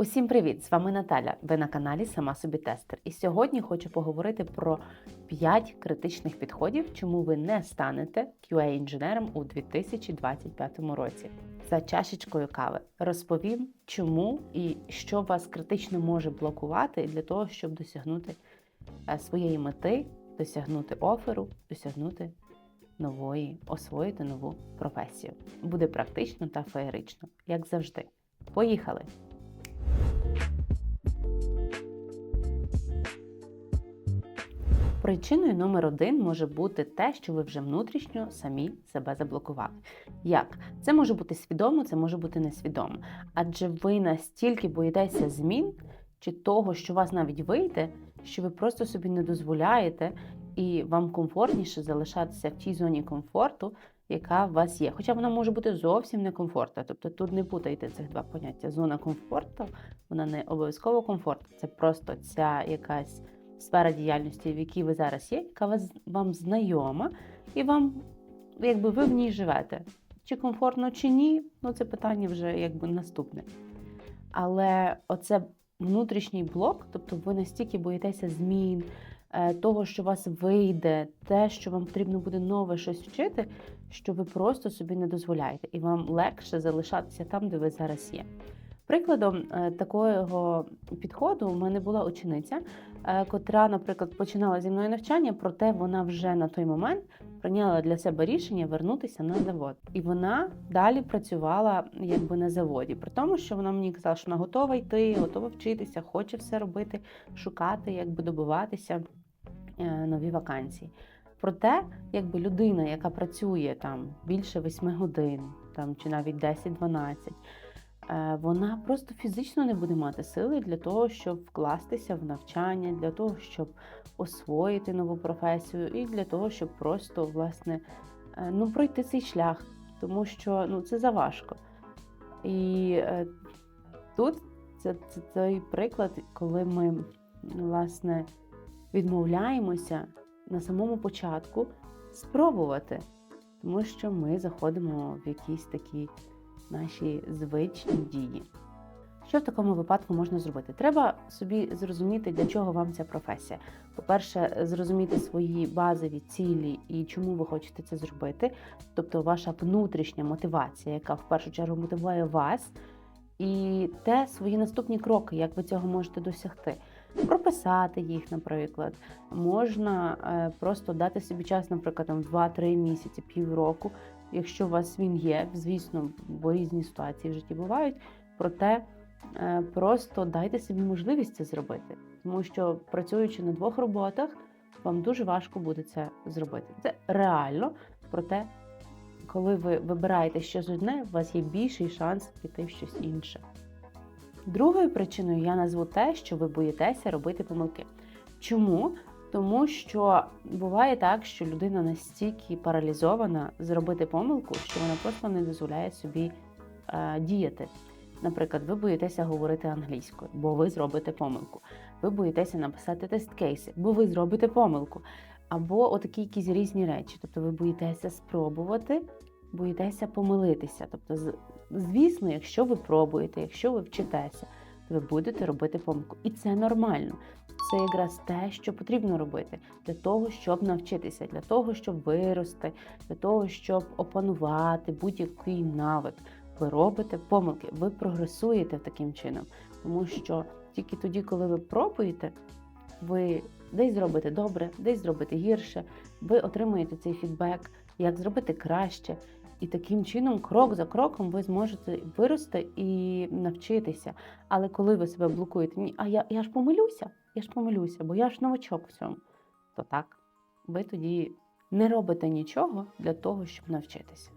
Усім привіт! З вами Наталя. Ви на каналі Сама собі тестер. І сьогодні хочу поговорити про 5 критичних підходів, чому ви не станете QA-інженером у 2025 році. За чашечкою кави розповім, чому і що вас критично може блокувати для того, щоб досягнути е, своєї мети, досягнути оферу, досягнути нової, освоїти нову професію. Буде практично та феєрично, як завжди. Поїхали! Причиною номер один може бути те, що ви вже внутрішньо самі себе заблокували. Як? Це може бути свідомо, це може бути несвідомо. Адже ви настільки боїтеся змін чи того, що вас навіть вийде, що ви просто собі не дозволяєте, і вам комфортніше залишатися в тій зоні комфорту, яка у вас є. Хоча вона може бути зовсім некомфортна. Тобто тут не путайте цих два поняття. Зона комфорту, вона не обов'язково комфорт, це просто ця якась сфера діяльності, в якій ви зараз є, яка вас, вам знайома, і вам, якби ви в ній живете. Чи комфортно, чи ні, ну це питання вже якби наступне. Але оце внутрішній блок, тобто ви настільки боїтеся змін, е, того, що вас вийде, те, що вам потрібно буде нове щось вчити, що ви просто собі не дозволяєте, і вам легше залишатися там, де ви зараз є. Прикладом е, такого підходу у мене була учениця, е, котра, наприклад, починала зі мною навчання, проте вона вже на той момент прийняла для себе рішення вернутися на завод. І вона далі працювала якби на заводі, при тому, що вона мені казала, що вона готова йти, готова вчитися, хоче все робити, шукати, якби добиватися е, нові вакансії. Проте, якби людина, яка працює там більше 8 годин, там чи навіть 10-12, Е, вона просто фізично не буде мати сили для того, щоб вкластися в навчання, для того, щоб освоїти нову професію, і для того, щоб просто власне е, ну, пройти цей шлях, тому що ну, це заважко. І е, тут це, це той приклад, коли ми власне відмовляємося на самому початку спробувати, тому що ми заходимо в якісь такі наші звичні дії. Що в такому випадку можна зробити? Треба собі зрозуміти, для чого вам ця професія. По-перше, зрозуміти свої базові цілі і чому ви хочете це зробити, тобто ваша внутрішня мотивація, яка в першу чергу мотивує вас, і те свої наступні кроки, як ви цього можете досягти. Прописати їх, наприклад, можна е, просто дати собі час, наприклад, там 2-3 місяці, півроку, якщо у вас він є, звісно, бо різні ситуації в житті бувають. Проте е, просто дайте собі можливість це зробити, тому що працюючи на двох роботах, вам дуже важко буде це зробити. Це реально, проте, коли ви вибираєте щось одне, у вас є більший шанс піти в щось інше. Другою причиною я назву те, що ви боїтеся робити помилки. Чому? Тому що буває так, що людина настільки паралізована зробити помилку, що вона просто не дозволяє собі е, діяти. Наприклад, ви боїтеся говорити англійською, бо ви зробите помилку. Ви боїтеся написати тест-кейси, бо ви зробите помилку. Або отакі якісь різні речі. Тобто ви боїтеся спробувати, боїтеся помилитися. Тобто, звісно, якщо ви пробуєте, якщо ви вчитеся, то ви будете робити помилку. І це нормально це якраз те, що потрібно робити для того, щоб навчитися, для того, щоб вирости, для того, щоб опанувати будь-який навик. Ви робите помилки, ви прогресуєте таким чином, тому що тільки тоді, коли ви пробуєте, ви десь зробите добре, десь зробите гірше, ви отримуєте цей фідбек, як зробити краще. І таким чином, крок за кроком, ви зможете вирости і навчитися. Але коли ви себе блокуєте, ні, а я я ж помилюся, я ж помилюся, бо я ж новачок в цьому, то так, ви тоді не робите нічого для того, щоб навчитися.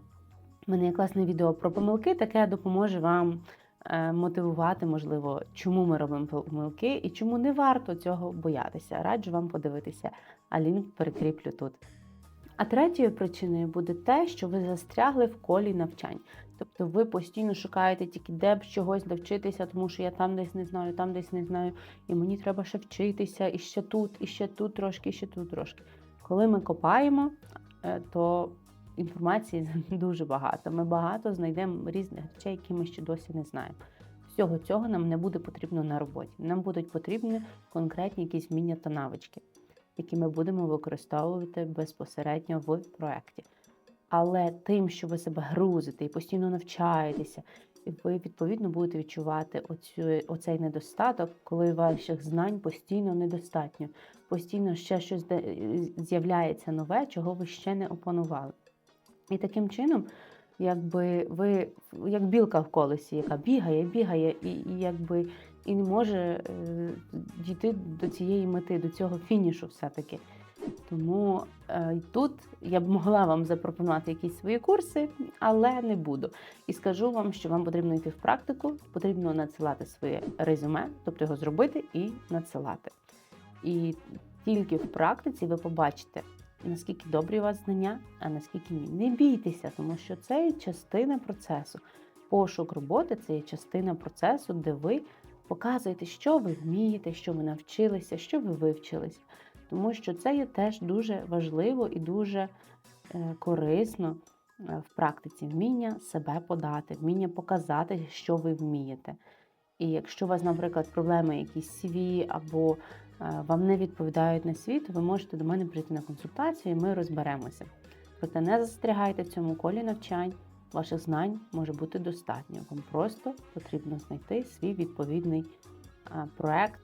У мене є класне відео про помилки, таке допоможе вам е, мотивувати, можливо, чому ми робимо помилки і чому не варто цього боятися. Раджу вам подивитися, а лінк перекріплю тут. А третьою причиною буде те, що ви застрягли в колі навчань. Тобто ви постійно шукаєте тільки де б чогось навчитися, тому що я там десь не знаю, там десь не знаю, і мені треба ще вчитися, і ще тут, і ще тут трошки, і ще тут трошки. Коли ми копаємо, е, то інформації дуже багато. Ми багато знайдемо різних речей, які ми ще досі не знаємо. Всього цього нам не буде потрібно на роботі. Нам будуть потрібні конкретні якісь вміння та навички, які ми будемо використовувати безпосередньо в проєкті. Але тим, що ви себе грузите і постійно навчаєтеся, і ви відповідно будете відчувати оцю, оцей недостаток, коли ваших знань постійно недостатньо, постійно ще щось з'являється нове, чого ви ще не опанували. І таким чином, якби ви як білка в колесі, яка бігає, бігає, і, і якби і не може е, дійти до цієї мети, до цього фінішу все-таки. Тому е, тут я б могла вам запропонувати якісь свої курси, але не буду. І скажу вам, що вам потрібно йти в практику, потрібно надсилати своє резюме, тобто його зробити і надсилати. І тільки в практиці ви побачите, наскільки добрі у вас знання, а наскільки ні. Не бійтеся, тому що це є частина процесу. Пошук роботи це є частина процесу, де ви показуєте, що ви вмієте, що ви навчилися, що ви вивчилися. Тому що це є теж дуже важливо і дуже е, корисно е, в практиці вміння себе подати, вміння показати, що ви вмієте. І якщо у вас, наприклад, проблеми якісь CV або е, вам не відповідають на світ, ви можете до мене прийти на консультацію, і ми розберемося. Проте не застерігайте в цьому колі навчань, ваших знань може бути достатньо. Вам просто потрібно знайти свій відповідний проект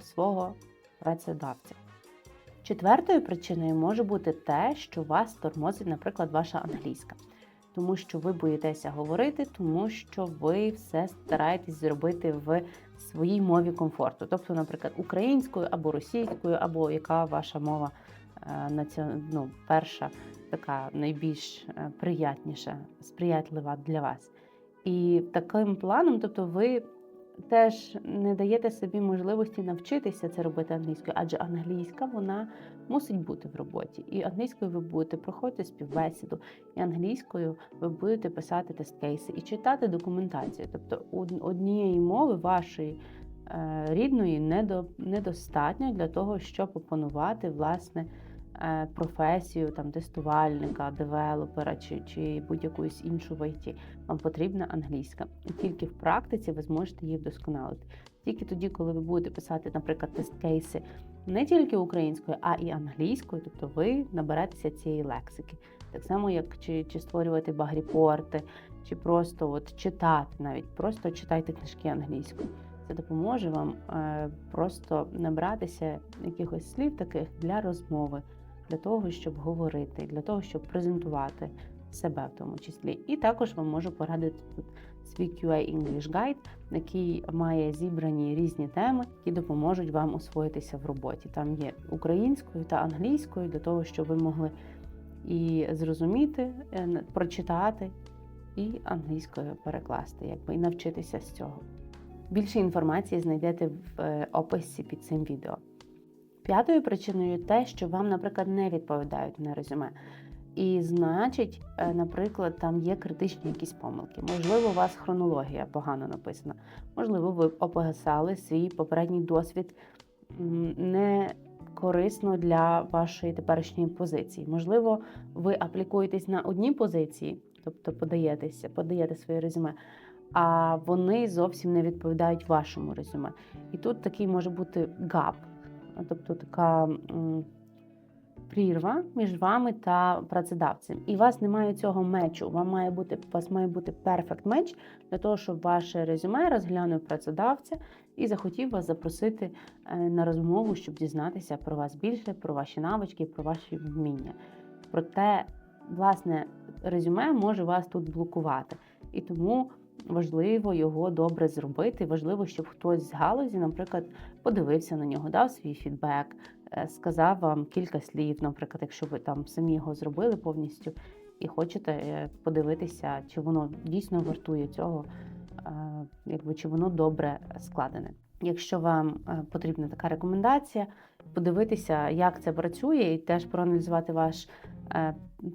свого працедавця. Четвертою причиною може бути те, що вас тормозить, наприклад, ваша англійська. Тому що ви боїтеся говорити, тому що ви все стараєтесь зробити в своїй мові комфорту. Тобто, наприклад, українською або російською, або яка ваша мова. Ну, перша, така найбільш е, приятніша, сприятлива для вас. І таким планом, тобто, ви теж не даєте собі можливості навчитися це робити англійською, адже англійська вона мусить бути в роботі. І англійською ви будете проходити співбесіду, і англійською ви будете писати тест-кейси і читати документацію. Тобто однієї мови вашої е, рідної недо, недостатньо для того, щоб опанувати власне. Е, Професію там тестувальника, девелопера чи, чи будь-якусь іншу в ІТ. Вам потрібна англійська. І тільки в практиці ви зможете її вдосконалити. Тільки тоді, коли ви будете писати, наприклад, тест-кейси не тільки українською, а і англійською, тобто ви наберетеся цієї лексики. Так само, як чи, чи створювати багріпорти, чи просто от читати, навіть просто читайте книжки англійською. Це допоможе вам е, просто набратися якихось слів таких для розмови, для того, щоб говорити, для того, щоб презентувати себе в тому числі. І також вам можу порадити тут свій QA English Guide, який має зібрані різні теми, які допоможуть вам освоїтися в роботі. Там є українською та англійською для того, щоб ви могли і зрозуміти, е, прочитати, і англійською перекласти, якби і навчитися з цього. Більше інформації знайдете в е, описі під цим відео. П'ятою причиною те, що вам, наприклад, не відповідають на резюме. І значить, е, наприклад, там є критичні якісь помилки. Можливо, у вас хронологія погано написана. Можливо, ви описали свій попередній досвід не корисно для вашої теперішньої позиції. Можливо, ви аплікуєтесь на одній позиції, тобто подаєтеся, подаєте своє резюме, а вони зовсім не відповідають вашому резюме. І тут такий може бути гап, тобто така. прірва між вами та працедавцем. І у вас немає цього мечу. Вам має бути, у вас має бути перфект меч для того, щоб ваше резюме розглянув працедавця і захотів вас запросити е, на розмову, щоб дізнатися про вас більше, про ваші навички, про ваші вміння. Проте, власне, резюме може вас тут блокувати. І тому важливо його добре зробити. Важливо, щоб хтось з галузі, наприклад, подивився на нього, дав свій фідбек, е, сказав вам кілька слів, наприклад, якщо ви там самі його зробили повністю і хочете е, подивитися, чи воно дійсно вартує цього, е, якби чи воно добре складене. Якщо вам потрібна така рекомендація, подивитися, як це працює, і теж проаналізувати ваш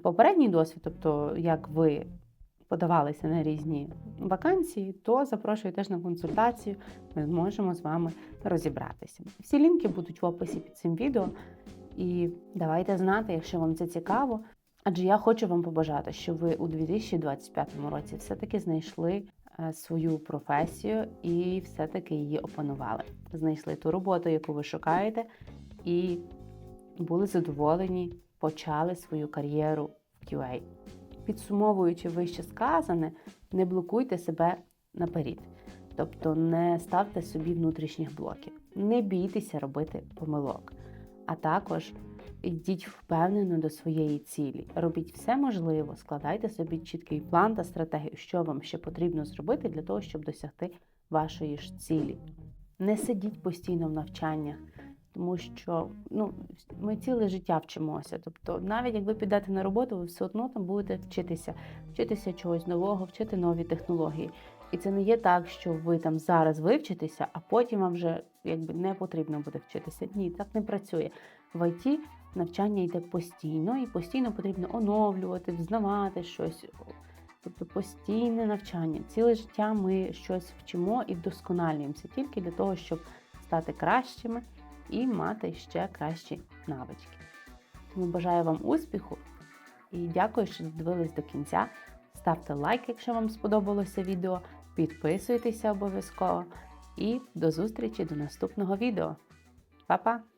попередній досвід, тобто як ви подавалися на різні вакансії, то запрошую теж на консультацію. Ми зможемо з вами розібратися. Всі лінки будуть в описі під цим відео. І давайте знати, якщо вам це цікаво. Адже я хочу вам побажати, щоб ви у 2025 році все-таки знайшли е, свою професію і все-таки її опанували. Знайшли ту роботу, яку ви шукаєте, і були задоволені, почали свою кар'єру в QA. Підсумовуючи вище сказане, не блокуйте себе наперед. Тобто не ставте собі внутрішніх блоків, не бійтеся робити помилок, а також йдіть впевнено до своєї цілі. Робіть все можливе, складайте собі чіткий план та стратегію, що вам ще потрібно зробити для того, щоб досягти вашої ж цілі. Не сидіть постійно в навчаннях, тому що ну, ми ціле життя вчимося. Тобто, навіть як ви підете на роботу, ви все одно там будете вчитися, вчитися чогось нового, вчити нові технології. І це не є так, що ви там зараз вивчитеся, а потім вам вже якби не потрібно буде вчитися. Ні, так не працює. В ІТ навчання йде постійно, і постійно потрібно оновлювати, взнавати щось. Тобто постійне навчання. Ціле життя ми щось вчимо і вдосконалюємося тільки для того, щоб стати кращими і мати ще кращі навички. Тому бажаю вам успіху і дякую, що додивились до кінця. Ставте лайк, якщо вам сподобалося відео, підписуйтеся обов'язково і до зустрічі до наступного відео. Па-па!